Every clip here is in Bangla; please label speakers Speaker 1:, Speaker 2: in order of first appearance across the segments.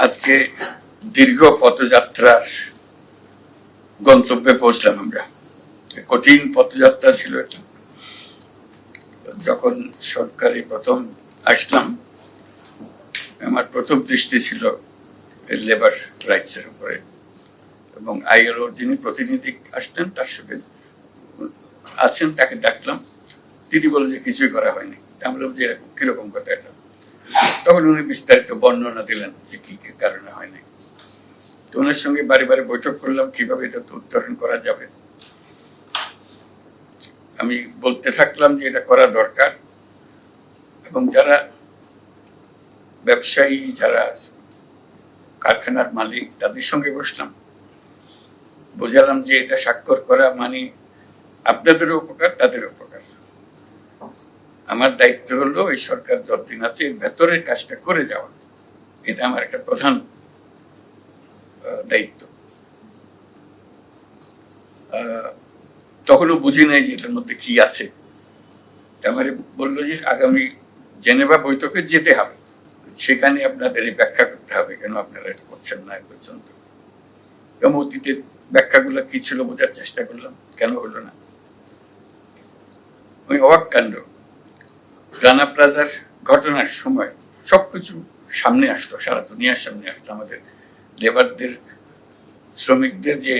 Speaker 1: আজকে দীর্ঘ পথযাত্রার গন্তব্যে পৌঁছলাম আমরা। কঠিন পথযাত্রা ছিল এটা। যখন সরকারি প্রথম আসলাম, আমার প্রথম দৃষ্টি ছিল লেবার রাইটস এর উপরে। এবং আইএলও যিনি প্রতিনিধি আসতেন, তার সঙ্গে আছেন, তাকে ডাকলাম। তিনি বলে যে কিছুই করা হয়নি। বললাম যে কীরকম কথা এটা? তখন উনি বিস্তারিত বর্ণনা দিলেন যে কি কি কারণে হয়নি তো ওনার সঙ্গে বারে বারে বৈঠক করলাম, কীভাবে এটা উত্তরণ করা যাবে। আমি বলতে থাকলাম যে এটা করা দরকার এবং যারা ব্যবসায়ী, যারা কারখানার মালিক, তাদের সঙ্গে বসলাম। বোঝালাম যে এটা স্বাক্ষর করা মানে আপনাদেরও উপকার তাদের উপকার। আমার দায়িত্ব হলো এই সরকার যতদিন আছে এর ভেতরের কাজটা করে যাওয়া। এটা আমার একটা প্রধান দায়িত্ব। তখনও বুঝি নাই যে এটার মধ্যে কি আছে। আমারে বলল যে আগামী জেনেভা বৈঠকে যেতে হবে। সেখানে আপনাদের এই ব্যাখ্যা করতে হবে, কেন আপনারা এটা করছেন না এ পর্যন্ত। এবং অতীতের ব্যাখ্যাগুলো কি ছিল বোঝার চেষ্টা করলাম, কেন হলো না। ওই অবাক কাণ্ড রানা প্লাজার ঘটনার সময় সবকিছু সামনে আসলো, সারা দুনিয়ার সামনে আসলো। আমাদের লেবারদের, শ্রমিকদের যে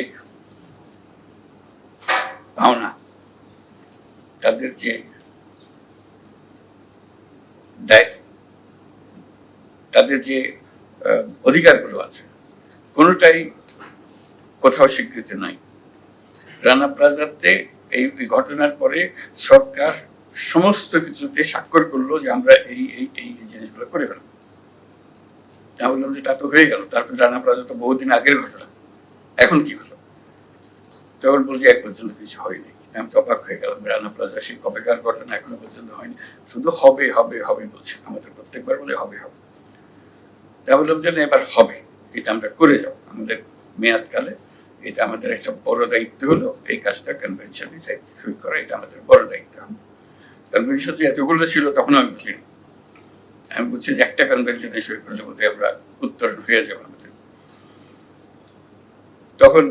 Speaker 1: পাওনা তাদের যে তাদের যে অধিকারগুলো আছে, কোনোটাই কোথাও স্বীকৃতি নাই। রানা প্লাজাতে এই ঘটনার পরে সরকার সমস্ত কিছুতে স্বাক্ষর করল যে আমরা এই এই এই জিনিসগুলো করে ফেলব। তা বললাম যে তা তো হয়ে গেল। তারপর রানা প্লাজা তো বহুদিন আগের ঘটনা। এখন কি হলো? তখন বলছি এক পর্যন্ত কিছু হয়নি। আমি তো অবাক হয়ে গেলাম রানা প্লাজা সেই কবেকার ঘটনা এখনও পর্যন্ত হয়নি। শুধু হবে হবে হবে বলছে। আমাদের প্রত্যেকবার বলে হবে হবে। তা বললাম যে না, এবার হবে। এটা আমরা করে যাব। আমাদের মেয়াদকালে এটা আমাদের একটা বড় দায়িত্ব হলো। এই কাজটা কনভেনশনে সই করা এটা আমাদের বড় দায়িত্ব। কনভেনশন যে এতগুলো ছিল, তখন আমি বুঝিনি আমি যে একটা করলে আমরা যাব আমাদের। তখন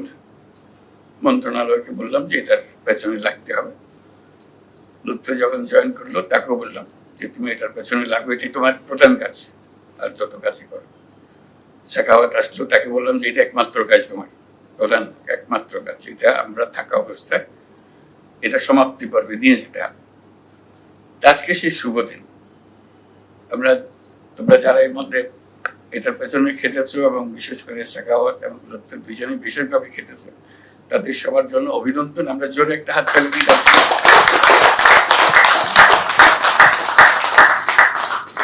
Speaker 1: মন্ত্রণালয়কে বললাম যে এটার পেছনে লাগতে হবে। যখন জয়েন করল, তাকেও বললাম যে তুমি এটার পেছনে লাগবে, এটাই তোমার প্রধান কাজ, আর যত কাজই করো। শেখাওয়াত আসলো, তাকে বললাম যে এটা একমাত্র কাজ তোমার, প্রধান, একমাত্র কাজ, এটা আমরা থাকা অবস্থায়, এটা সমাপ্তি পর্বে নিয়ে যেতে হবে। আজকে সেই শুভ দিন। আমরা, তোমরা যারা এর মধ্যে এটার পেছনে খেটেছো এবং বিশেষ করে শেখাওয়াত এবং লুৎফে দুইজনে বিশেষভাবে খেটেছে, তাদের সবার জন্য অভিনন্দন। আমরা জোরে একটা হাত তালি দিই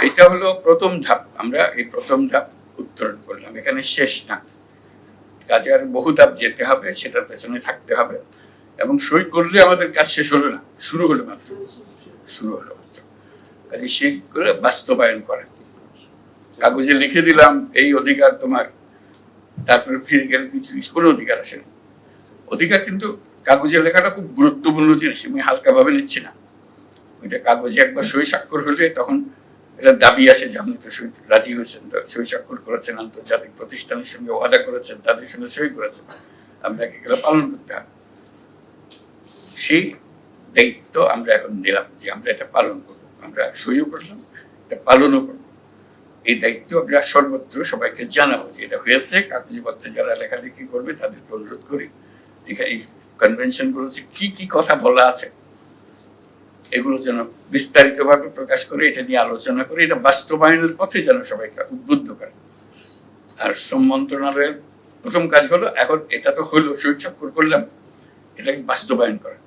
Speaker 1: এটা হলো প্রথম ধাপ। আমরা এই প্রথম ধাপ উত্তরণ করলাম। এখানে শেষ না কাজে আর বহু ধাপ যেতে হবে, সেটার পেছনে থাকতে হবে। এবং সই করলে আমাদের কাজ শেষ হলো না, শুরু হলো মাত্র। শুরু হলো। কাজে করে বাস্তবায়ন করা। কাগজে লিখে দিলাম, এই অধিকার তোমার। তারপরে ফিরে গেলে কোনো অধিকার আসে না। অধিকার কিন্তু কাগজে লেখাটা খুব গুরুত্বপূর্ণ জিনিস, আমি হালকা ভাবে নিচ্ছি না। ওইটা কাগজে একবার সই স্বাক্ষর হলে তখন এটা দাবি আসে যে আপনি তো সই, রাজি হয়েছেন সই স্বাক্ষর করেছেন, আন্তর্জাতিক প্রতিষ্ঠানের সঙ্গে ওয়াদা করেছেন, তাদের সঙ্গে সই করেছেন। আপনাকে এগুলো পালন করতে হবে। সেই দায়িত্ব আমরা এখন নিলাম যে আমরা এটা পালন করব। আমরা সইও করলাম এটা পালনও করব। এই দায়িত্ব আমরা সর্বত্র সবাইকে জানাব যে এটা হয়েছে, কাগজপত্রে যারা লেখালেখি করবে তাদেরকে অনুরোধ করি। এখানে এই কনভেনশন গুলোতে কি কি কথা বলা আছে, এগুলো যেন বিস্তারিত ভাবে প্রকাশ করে, এটা নিয়ে আলোচনা করে, এটা বাস্তবায়নের পথে যেন সবাইকে উদ্বুদ্ধ করে। আর শ্রম মন্ত্রণালয়ের প্রথম কাজ হলো, এখন এটা তো হলো স্বাক্ষর করলাম, এটাকে বাস্তবায়ন করা।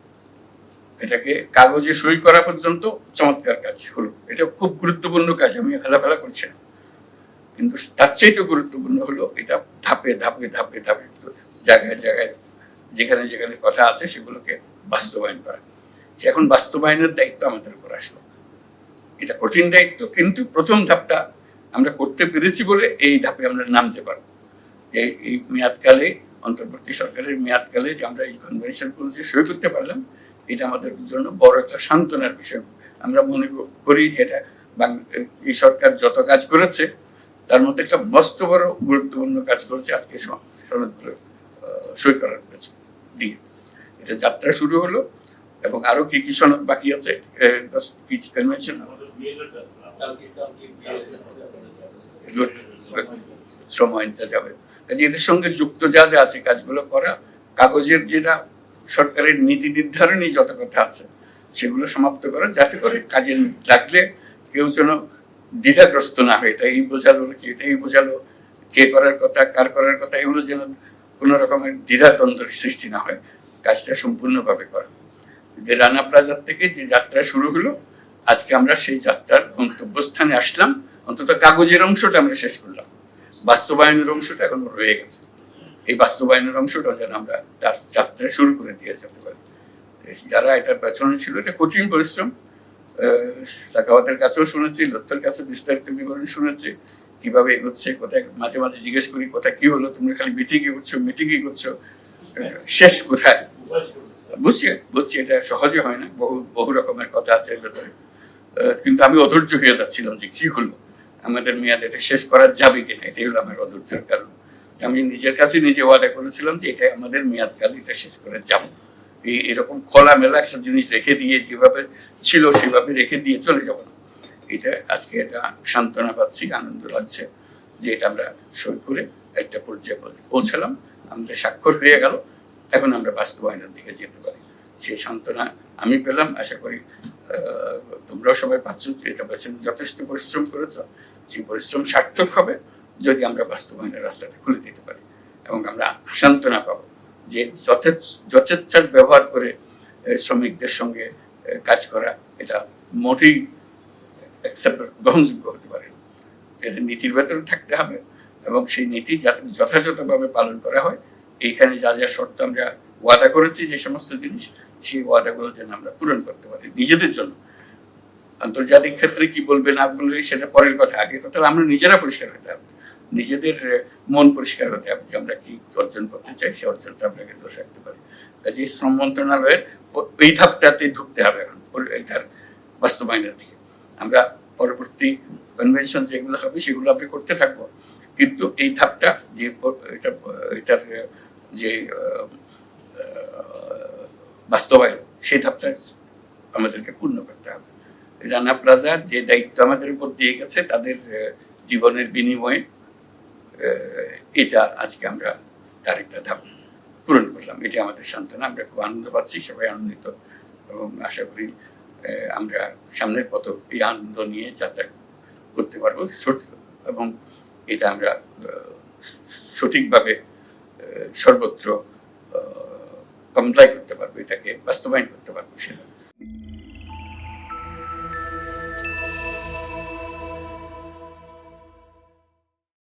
Speaker 1: এটাকে কাগজে সই করা পর্যন্ত চমৎকার কাজ হলো। এটা খুব গুরুত্বপূর্ণ কাজ, আমি হেলাফেলা করছি না। কিন্তু তার চাইতে গুরুত্বপূর্ণ হলো এটা ধাপে ধাপে ধাপে ধাপে জায়গায় জায়গায় যেখানে যেখানে কথা আছে সেগুলোকে বাস্তবায়ন করা। এখন বাস্তবায়নের দায়িত্ব আমাদের উপর আসলো। এটা কঠিন দায়িত্ব, কিন্তু প্রথম ধাপটা আমরা করতে পেরেছি বলে এই ধাপে আমরা নামতে পারব। এই এই মেয়াদকালে, অন্তর্বর্তী সরকারের মেয়াদকালে যে আমরা এই কনভেনশন গুলোতে সই করতে পারলাম এটা আমাদের জন্য বড় একটা সান্ত্বনার বিষয়। আমরা মনে করি এটা এই সরকার যত কাজ করেছে, তার মধ্যে একটা মস্ত বড় গুরুত্বপূর্ণ কাজ করেছে আজকে সনদগুলো সই করার পেছনে দিয়ে। এটা যাত্রা শুরু হলো এবং আরও কি কি সনদ বাকি আছে কনভেনশন সময় যাবে এদের সঙ্গে যুক্ত যা যা আছে কাজগুলো করা, কাগজের যেটা সরকারের নীতি নির্ধারণী যত কথা আছে, সেগুলো সমাপ্ত করা, যাতে করে কাজে লাগলে কেউ যেন দ্বিধাগ্রস্ত না হয়। এটা এই বোঝালো কি এটা এই বোঝালো। কে করার কথা, কার করার কথা, এগুলো যেন কোনো রকমের দ্বিধাদ্বন্দ্বের সৃষ্টি না হয়। কাজটা সম্পূর্ণভাবে করা। যে রানা প্লাজার থেকে যে যাত্রা শুরু হলো, আজকে আমরা সেই যাত্রার গন্তব্যস্থানে আসলাম। অন্তত কাগজের অংশটা আমরা শেষ করলাম। বাস্তবায়নের অংশটা এখন রয়ে গেছে। এই বাস্তবায়নের অংশটা যেন আমরা তার যাত্রা শুরু করে দিয়ে যেতে পারি। যারা এটার পেছনে ছিল, এটা কঠিন পরিশ্রম। সাকাওয়াতের কাছেও শুনেছি, লত্তর কাছে বিস্তারিত বিবরণ শুনেছি। কীভাবে এগোচ্ছে, কোথায়, মাঝে মাঝে জিজ্ঞেস করি, কোথায় কি হলো, তোমরা খালি মিটিংই করছ মিটিংই করছ শেষ কোথায়? বুঝছি বুঝছি, এটা সহজে হয় না, বহু বহু রকমের কথা আছে ভেতরে। কিন্তু আমি অধৈর্য হয়ে যাচ্ছিলাম যে কি হলো, আমাদের মেয়াদ এটা শেষ করা যাবে কিনা, এটাই হলো আমার অধৈর্যের কারণ। আমি নিজের কাছে নিজে ওয়াদা করেছিলাম যে এটা আমাদের মেয়াদকাল, এটা শেষ করে যাব। এই এরকম খোলামেলা একটা জিনিস রেখে দিয়ে যেভাবে ছিল, সেভাবে রেখে দিয়ে চলে যাব। না এটা আজকে এটা সান্ত্বনা পাচ্ছি, আনন্দ লাগছে যে এটা আমরা সই করে একটা পর্যায়ে পৌঁছালাম। আমাদের স্বাক্ষর হয়ে গেল। এখন আমরা বাস্তবায়নের দিকে যেতে পারি। সেই সান্ত্বনা আমি পেলাম। আশা করি তোমরাও সবাই পাচ্ছ এটা পেছনে যথেষ্ট পরিশ্রম করেছ। সেই পরিশ্রম সার্থক হবে। যদি আমরা বাস্তবায়নের রাস্তাটা খুলে দিতে পারি এবং আমরা সান্ত্বনা পাবো যে যথেচ্ছ, যথেচ্ছার ব্যবহার করে শ্রমিকদের সঙ্গে কাজ করা এটা মোটেই গ্রহণযোগ্য হতে পারে এটা নীতির ভেতরে থাকতে হবে এবং সেই নীতি যাতে যথাযথভাবে পালন করা হয়। এইখানে যা যা শর্ত আমরা ওয়াদা করেছি যে সমস্ত জিনিস, সেই ওয়াদাগুলো যেন আমরা পূরণ করতে পারি নিজেদের জন্য। আন্তর্জাতিক ক্ষেত্রে কি বলবে না বলবে সেটা পরের কথা। আগে কথা আমরা নিজেরা পরিষ্কার হতে হবে। নিজেদের মন পরিষ্কার হতে হবে যে আমরা কি অর্জন করতে চাই, সে অর্জনটা আমরা কিন্তু রাখতে পারি। কাজে শ্রম মন্ত্রণালয়ের এই ধাপটাতে ঢুকতে হবে এখন এটার বাস্তবায়নের দিকে। আমরা পরবর্তী কনভেনশন যেগুলো হবে সেগুলো আমরা করতে থাকব। কিন্তু এই ধাপটা যে এটা এটার যে বাস্তবায়ন, সেই ধাপটা আমাদেরকে পূর্ণ করতে হবে। রানা প্লাজার যে দায়িত্ব আমাদের উপর দিয়ে গেছে, তাদের জীবনের বিনিময়ে এটা আজকে আমরা তার একটা ধাপ পূরণ করলাম। এটা আমাদের সান্ত্বনা, আমরা খুব আনন্দ পাচ্ছি, সবাই আনন্দিত এবং আশা করি আমরা সামনের পথ এই আনন্দ নিয়ে যাত্রা করতে পারব। এবং এটা আমরা সঠিকভাবে সর্বত্র কমপ্লাই করতে পারব, এটাকে বাস্তবায়ন করতে পারব সেটা